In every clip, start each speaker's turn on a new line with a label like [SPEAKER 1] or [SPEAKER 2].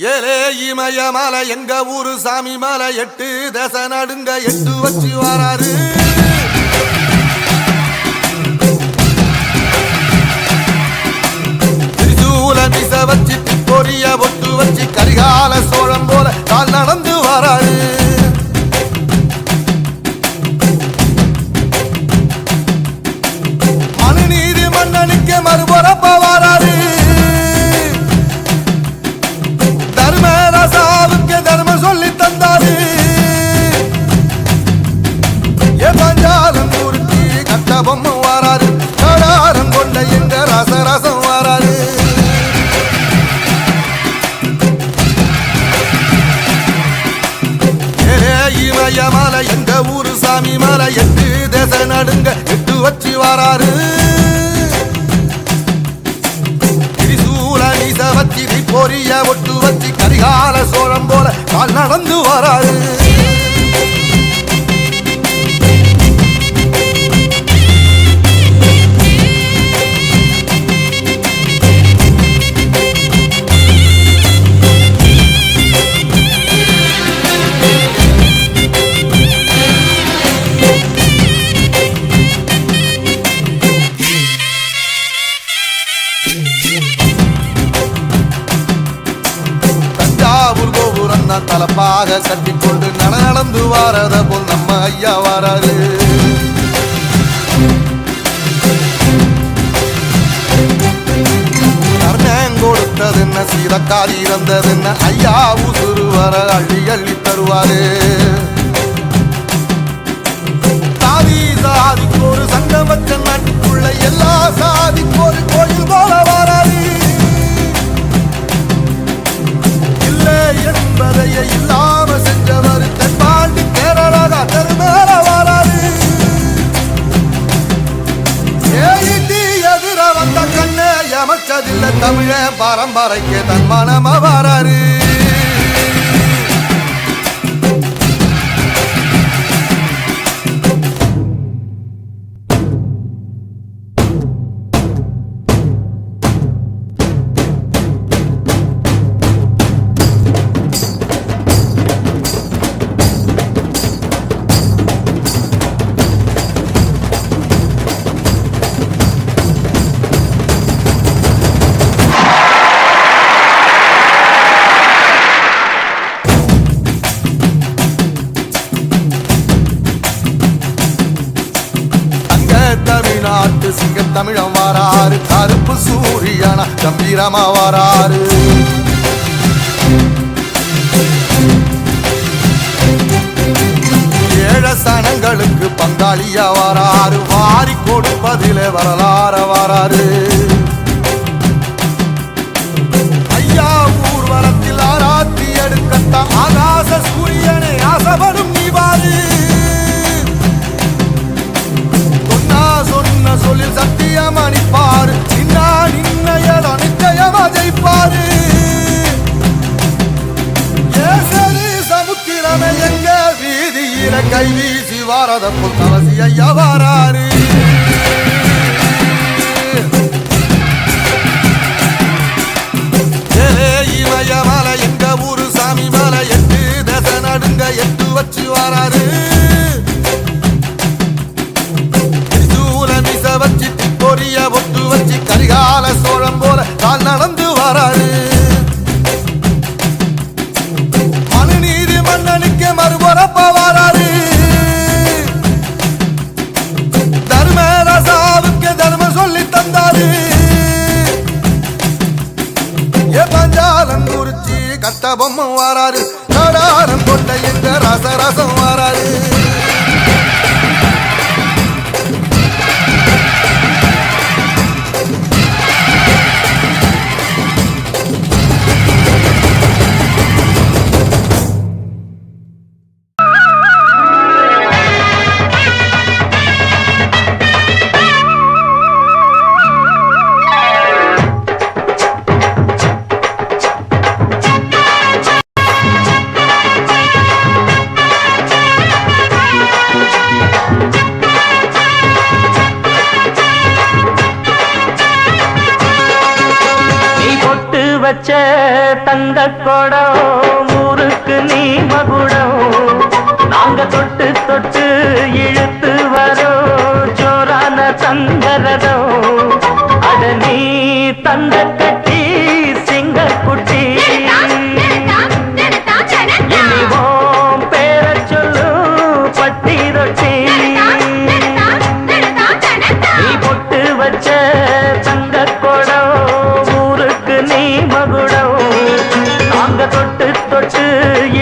[SPEAKER 1] ஏலே இமய மலை எங்க ஊரு சாமி மலை எட்டு தச நடுங்க எட்டு வச்சு வராரு. திரிசூல மிச வச்சு பொரிய ஒட்டு வச்சு கரிகால சோழம் போல கால் நடந்து வராரு. சாமி மலை எட்டு தேச நடுங்க எட்டு வச்சு வாராரு. திரிசூல நீச பொரிய ஒட்டு வச்சி கரிகால சோழம் போல கால் நடந்து வராரு. தலப்பாக கட்டிக்கொண்டு நட நடந்து வாரத போல் நம்ம ஐயா வராரு. கர்ணன் கொடுத்தது என்ன சீதக்காரி இறந்தது என்ன ஐயா உசுறு வர அள்ளி அள்ளி தருவாரு. எமச்சதில்ல தமிழ பரம்பரைக்கு தன் மனம வராரு. சிங்க தமிழம் கருப்பு சூரியனா கம்பீரமா வராரு ஏழ சனங்களுக்கு பங்காளியா வாரி கொடுப்பதிலே வரலாற வராரு ஐயா ஊர்வலத்தில் ஆராத்தி எடுக்கத்தான் வீசி வாரத புத்தவசி ஐயா வாராரு வச்ச
[SPEAKER 2] தங்க கொடம் ஊருக்கு நீ மகுடம் நாங்க தொட்டு தொட்டு இழுத்து வரோம் ஜோரான தங்கரதம் அட நீ தந்த தொட்டு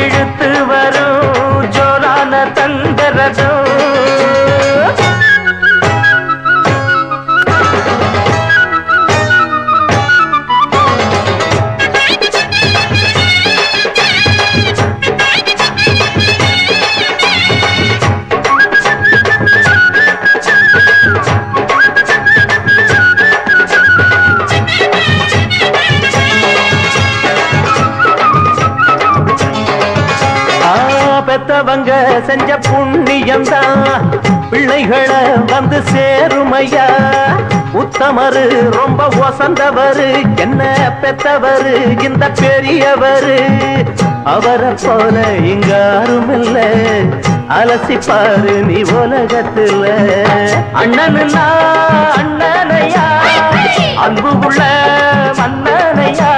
[SPEAKER 2] பெத்தவங்க செஞ்ச புண்ணியம் தான் பிள்ளைகளை வந்து சேருமையா? உத்தமரு ரொம்ப ஒசந்தவரு என்ன பெத்தவரு இந்த பெரியவரு? அவரை போல இங்க யாரும் அலசி பாரு நீ உலகத்துல. அண்ணனுன்னா அண்ணனையா? அன்பு உள்ள மன்னனையா?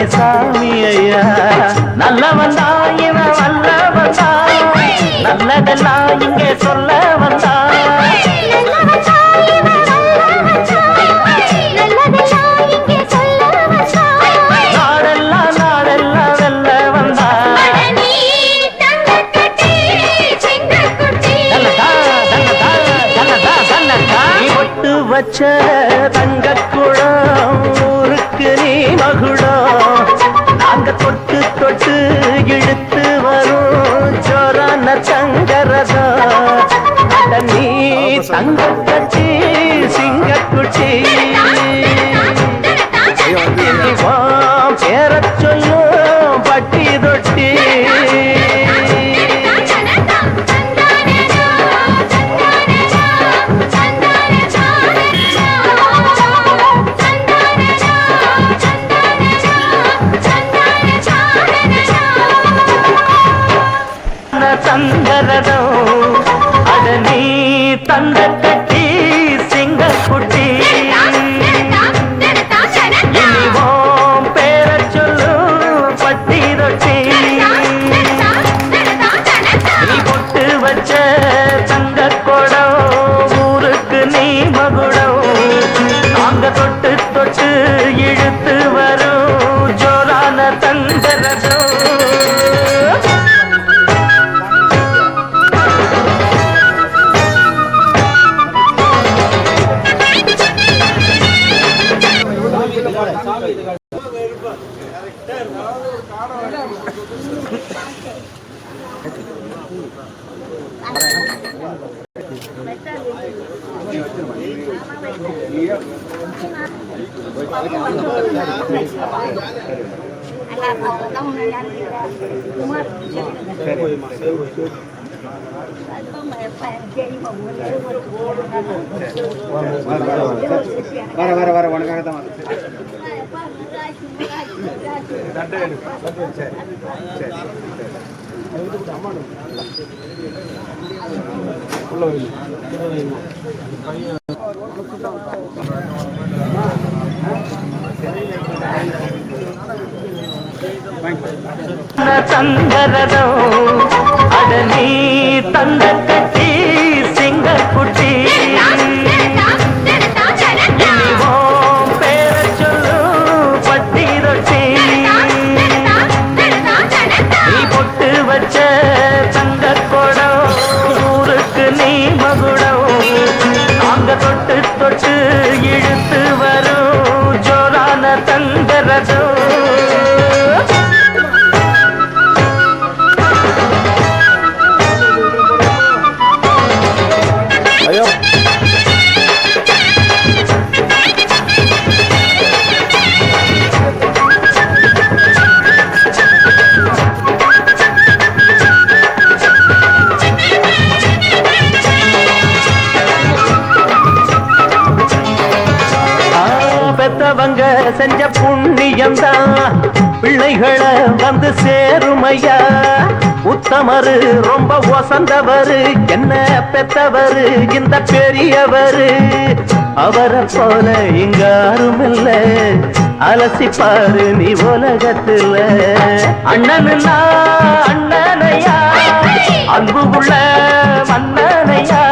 [SPEAKER 2] நீதானே சாமி ஐயா நல்லவன் தான் இவன் வல்ல வந்தா நல்லதெல்லாம் இங்கே சொல்ல வந்தா நாடெல்லாம் நாடெல்லாம் தங்க கட்டி சிங்கக்குட்டி வா பேரச் சொல்லும் பட்டி தந்த கட்டி சிங்கக்குட்டி. இனிவோம் பேரச் சொல்லு பட்டி ரொட்டி நீ பொட்டு வச்ச தங்க குடம் ஊருக்கு நீ மகுடம். நாங்க தொட்டு தொட்டு இழுத்து
[SPEAKER 3] வர வர வர உனக்காக தான் வந்து
[SPEAKER 4] சரி சரி சரி.
[SPEAKER 2] சந்தரதம் அட நீ தந்த தொட்டு இழுத்து வந்தா பிள்ளைகளை வந்து சேருமையா? உத்தமர் ரொம்ப ஒசந்தவரு என்ன பெத்தவரு இந்த பெரியவர்? அவரை போல இங்க யாருமில்ல அலசி பாரு நீ உலகத்துல. அண்ணனுனா அண்ணனையா? அன்பு உள்ள மன்னனையா?